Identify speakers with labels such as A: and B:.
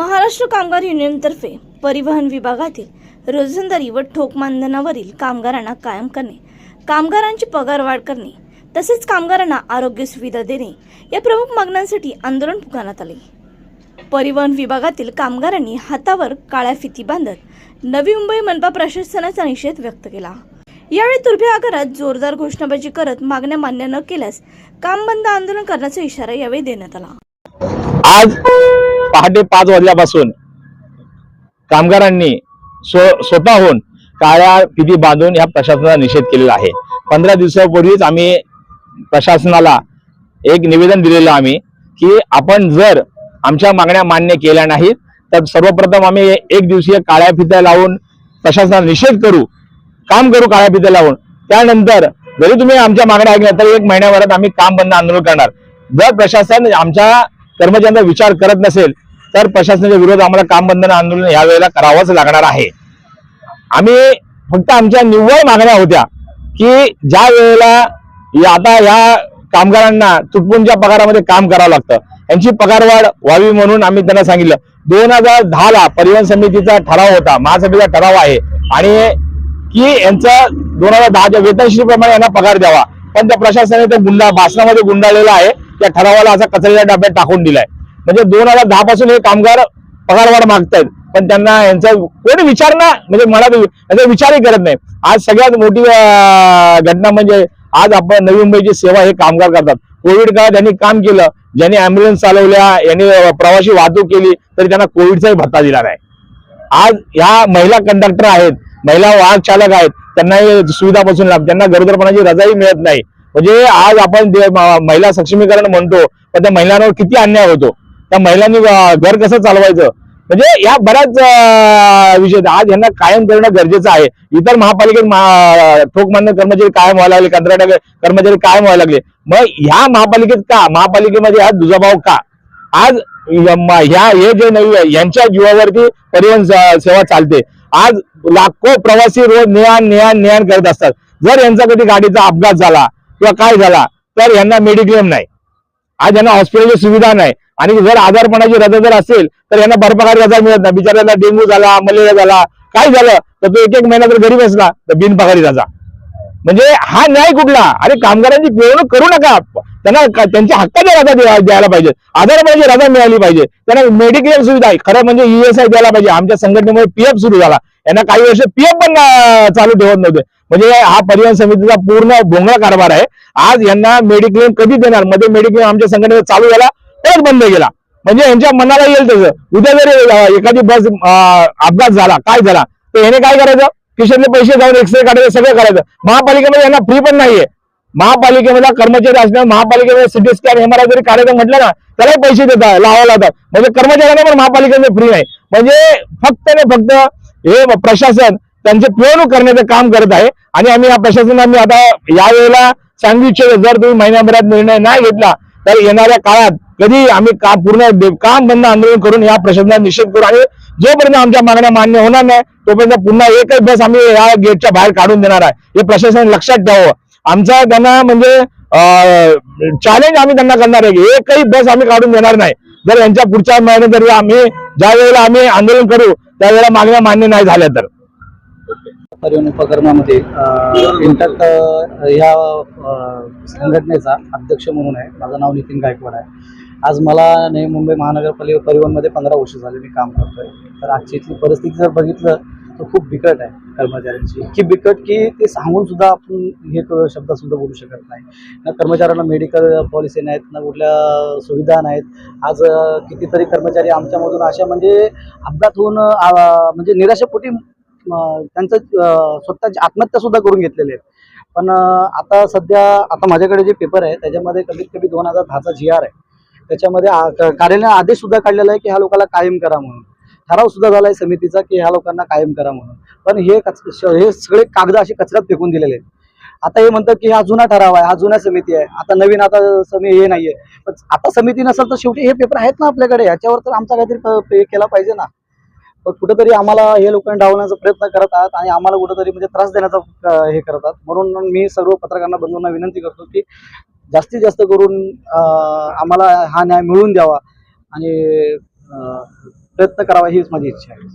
A: महाराष्ट्र
B: कामगार युनियनतर्फे परिवहन विभागातील रोजंदारी व ठोक मानधनावरील कामगारांना कायम करणे कामगारांची पगारवाढ करणे तसेच कामगारांना आरोग्य सुविधा देणे या प्रमुख मागण्यांसाठी आंदोलन पुकारण्यात आले. परिवहन विभागातील कामगारांनी हातावर काळ्या फिती बांधत नवी मुंबई मनपा प्रशासनाचा निषेध व्यक्त केला. यावेळी तुर्भे आगारात जोरदार घोषणाबाजी करत मागण्या मान्य न केल्यास काम बंद आंदोलन करण्याचा इशारा यावेळी देण्यात आला.
C: आज पहाटे पाच वाजल्यापासून कामगारांनी स्व स्वतःहून काळ्या फिती बांधून या प्रशासनाचा निषेध केलेला आहे. पंधरा दिवसापूर्वीच आम्ही प्रशासनाला एक निवेदन दिलेलं आम्ही की आपण जर आमच्या मागण्या मान्य केल्या नाहीत तर सर्वप्रथम आम्ही एक दिवसीय काळ्या फित्या लावून प्रशासनाला निषेध करू काम करू काळ्या फित्या लावून. त्यानंतर जरी तुम्ही आमच्या मागण्या ऐकल्या तर एक महिन्याभरात आम्ही काम बंद आंदोलन करणार. जर प्रशासन आमच्या कर्मचाऱ्यांचा विचार करत नसेल तर प्रशासनाच्या विरोधात आम्हाला काम बंधन आंदोलन यावेळेला करावंच लागणार आहे. आम्ही फक्त आमच्या निव्वळ मागण्या होत्या की ज्या वेळेला या- आता या कामगारांना तुटपुंच्या पगारामध्ये काम करावं लागतं यांची पगारवाढ व्हावी म्हणून आम्ही त्यांना सांगितलं. दोन हजार दहा ला परिवहन समितीचा ठराव होता महासभेचा ठराव आहे. आणि की यांचा दोन हजार दहाच्या वेतनश्री प्रमाणे यांना पगार द्यावा. पण त्या प्रशासनाने ते गुंडा भाषणामध्ये गुंडाळलेला आहे. त्या ठरावाला असा कचऱ्याच्या डब्यात टाकून दिलाय. म्हणजे दोन हजार दहा पासून हे कामगार पगारवाढ मागतायत. पण त्यांना यांचा कोणी विचार ना म्हणजे मला तर यांचा विचारही करत नाही. आज सगळ्यात मोठी घटना म्हणजे आज आपण नवी मुंबईची सेवा हे कामगार करतात. कोविड काळात त्यांनी काम केलं. ज्यांनी अँब्युलन्स चालवल्या यांनी प्रवाशी वाहतूक केली तरी त्यांना कोविडचाही भत्ता दिला नाही. आज ह्या महिला कंडक्टर आहेत महिला वाहक चालक आहेत त्यांनाही सुविधापासून लाभ त्यांना गरोदरपणाची रजाही मिळत नाही. म्हणजे आज आपण महिला सक्षमीकरण म्हणतो पण त्या महिलांवर किती अन्याय होतो? त्या महिलांनी घर कसं चालवायचं? म्हणजे या बऱ्याच विषय आज यांना कायम करणं गरजेचं आहे. इतर महापालिकेत ठोकमान्य ठोक मान्य कर्मचारी कायम व्हायला लागले कंत्राट कर्मचारी कायम व्हायला लागले. मग ह्या महापालिकेत का? महापालिकेमध्ये हा दुजाभाव का? आज ह्या हे जे नवी आहे, यांच्या जीवावरती परिवहन सेवा चालते. आज लाखो प्रवासी रोज नेहान नेहान नेहान करत असतात. जर यांचा कधी गाडीचा अपघात झाला किंवा काय झाला तर यांना मेडिक्लेम नाही. आज यांना हॉस्पिटलची सुविधा नाही. आणि जर आजारपणाची रजा जर असेल तर यांना भरपगार रजा मिळत नाही. बिचाऱ्याला डेंग्यू झाला मलेरिया झाला काय झालं? तर तो एक एक महिना जर गरीब असला तर बिनपगारी रजा. म्हणजे हा न्याय कुठला? अरे कामगारांची पिळवणूक करू नका. त्यांना त्यांच्या हक्काच्या रजा द्या- द्यायला पाहिजे. आजारपणाची रजा मिळाली पाहिजे. त्यांना मेडिक्लेम सुविधा आहे. खरं म्हणजे ईएसआय द्यायला पाहिजे. आमच्या संघटनेमुळे पीएफ सुरू झाला. यांना काही वर्ष पीएफ पण चालू ठेवत नव्हते. म्हणजे हा परिवहन समितीचा पूर्ण भोंगळा कारभार आहे. आज यांना मेडिक्लेम कधी देणार? मध्ये मेडिक्लेम आमच्या संघटनेचा चालू झाला परत बंद केला. म्हणजे यांच्या मनाला येईल तसं. उद्या जर एखादी बस अपघात झाला काय झाला तर याने काय करायचं? खिशातले पैसे जाऊन एक्सरे काढायचं सगळं करायचं. महापालिकेमध्ये यांना फ्री पण नाहीये. महापालिकेमध्ये कर्मचारी असल्यावर महापालिकेमध्ये सिटी स्कॅन एमआरआय जरी काढायचं म्हटलं ना त्यालाही पैसे देतात लावायला लावतात. म्हणजे कर्मचाऱ्यांना पण महापालिकेमध्ये फ्री नाही. म्हणजे फक्त आणि फक्त हे प्रशासन त्यांचे पिळवणूक करण्याचं काम करत आहे. आणि आम्ही या प्रशासनाने आता यावेळेला सांगू इच्छितो जर तुम्ही महिन्याभरात निर्णय नाही घेतला तर येणाऱ्या काळात कधी आम्ही का पूर्ण काम बंद आंदोलन करून या प्रशासनात निषेध करू. आणि जोपर्यंत आमच्या मागण्या मान्य होणार नाही तोपर्यंत पुन्हा एकच बस आम्ही या गेटच्या बाहेर काढून देणार आहे. हे प्रशासन लक्षात ठेवावं. आमचा त्यांना म्हणजे चॅलेंज आम्ही त्यांना करणार आहे की एकही बस आम्ही काढून देणार नाही. जर यांच्या पुढच्या महिन्यात जर आम्ही ज्या वेळेला आम्ही आंदोलन करू त्यावेळेला मागण्या मान्य नाही झाल्या तर.
D: परिवहन उपक्रमामध्ये इंटक या संघटनेचा अध्यक्ष म्हणून आहे. माझं नाव नितीन गायकवाड आहे. आज मला नवी मुंबई महानगरपालिका परिवहनमध्ये पंधरा वर्ष झाले मी काम करतोय. तर आजची इथली परिस्थिती जर बघितलं तो खूप बिकट आहे कर्मचाऱ्यांची. इतकी बिकट की ते सांगून सुद्धा आपण हे क- शब्द सुद्धा बोलू शकत नाही. ना कर्मचाऱ्यांना मेडिकल पॉलिसी नाहीत ना कुठल्या सुविधा नाहीत. आज कितीतरी कर्मचारी आमच्यामधून अशा म्हणजे अपघात होऊन म्हणजे निराशापोटी त्यांचं स्वतःची आत्महत्या सुद्धा करून घेतलेले आहेत. पण आता सध्या आता माझ्याकडे जे पेपर आहे त्याच्यामध्ये कमीत कमी दोन हजार दहाचा जी आर आहे. त्याच्यामध्ये कार्यालयाने आदेश सुद्धा काढलेला आहे की ह्या लोकांना कायम करा म्हणून. ठराव सुद्धा झालाय समितीचा की ह्या लोकांना कायम करा म्हणून. पण हे हे सगळे कागद असे कचऱ्यात फेकून दिलेले आहेत. आता हे म्हणतात की हा जुना ठराव आहे हा जुन्या समिती आहे. आता नवीन आता समी हे नाहीये. पण आता समिती नसेल तर शेवटी हे पेपर आहेत ना आपल्याकडे? ह्याच्यावर तर आमचा काहीतरी केला पाहिजे ना. पण कुठेतरी आम्हाला हे लोकांनी डावण्याचा प्रयत्न करत आहात आणि आम्हाला कुठेतरी म्हणजे त्रास देण्याचा हे करतात म्हणून मी सर्व पत्रकारांना बंधूंना विनंती करतो की जास्तीत जास्त करून आम्हाला हा न्याय मिळवून द्यावा आणि प्रयत्न करावा हीच माझी इच्छा आहे.